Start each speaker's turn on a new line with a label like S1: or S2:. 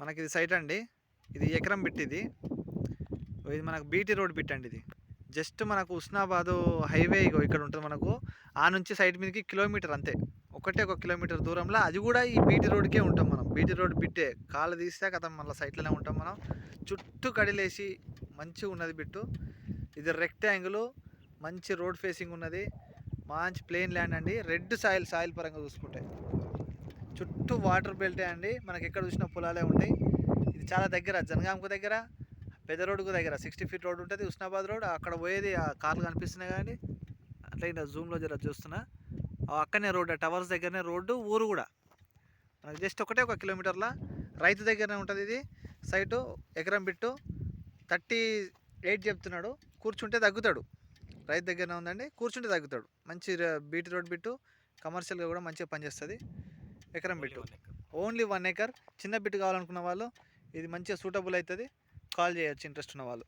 S1: మనకి ఇది సైట్ అండి. ఇది ఎకరం బిట్ ఇది ఇది మనకు బీటీ రోడ్ బిట్ అండి ఇది. జస్ట్ మనకు ఉస్నాబాద్ హైవే ఇగో ఇక్కడ ఉంటుంది మనకు. ఆ నుంచి సైడ్ మీదకి కిలోమీటర్ అంతే. ఒకటే ఒక కిలోమీటర్ దూరంలో అది కూడా ఈ బీటీ రోడ్కే ఉంటాం మనం. బీటీ రోడ్ బిట్టే కాళ్ళు తీస్తే కదా మళ్ళీ సైట్లోనే ఉంటాం మనం. చుట్టూ కడిలేసి మంచిగా ఉన్నది బిట్టు. ఇది రెక్టాంగిల్ మంచి రోడ్ ఫేసింగ్ ఉన్నది. మంచి ప్లెయిన్ ల్యాండ్ అండి. రెడ్ సాయిల్ సాయిల్ పరంగా చూసుకుంటే. చుట్టూ వాటర్ బెల్టే అండి. మనకి ఎక్కడ చూసిన పొలాలే ఉంటాయి. ఇది చాలా దగ్గర జనగాంకు దగ్గర పెద్ద రోడ్డుకు దగ్గర. సిక్స్టీ ఫీట్ రోడ్ ఉంటుంది ఉస్నాబాద్ రోడ్. అక్కడ పోయేది ఆ కార్లు కనిపిస్తున్నాయి కానీ అట్లా ఇలా జూమ్లో జర చూస్తున్నా. అక్కడనే రోడ్డు టవర్స్ దగ్గరనే రోడ్డు ఊరు కూడా. మనకి జస్ట్ ఒకటే ఒక కిలోమీటర్ల రైతు దగ్గరనే ఉంటుంది ఇది. సైటు ఎకరం బిట్టు థర్టీ ఎయిట్ చెప్తున్నాడు. కూర్చుంటే తగ్గుతాడు. రైతు దగ్గరనే ఉందండి కూర్చుంటే తగ్గుతాడు. మంచి బీటీ రోడ్ బిట్టు కమర్షియల్గా కూడా మంచిగా పనిచేస్తుంది. ఎకరం బిట్టు ఓన్లీ వన్ ఎకర్. చిన్న బిట్ కావాలనుకున్న వాళ్ళు ఇది మంచిగా సూటబుల్ అవుతుంది. కాల్ చేయొచ్చు ఇంట్రెస్ట్ ఉన్న వాళ్ళు.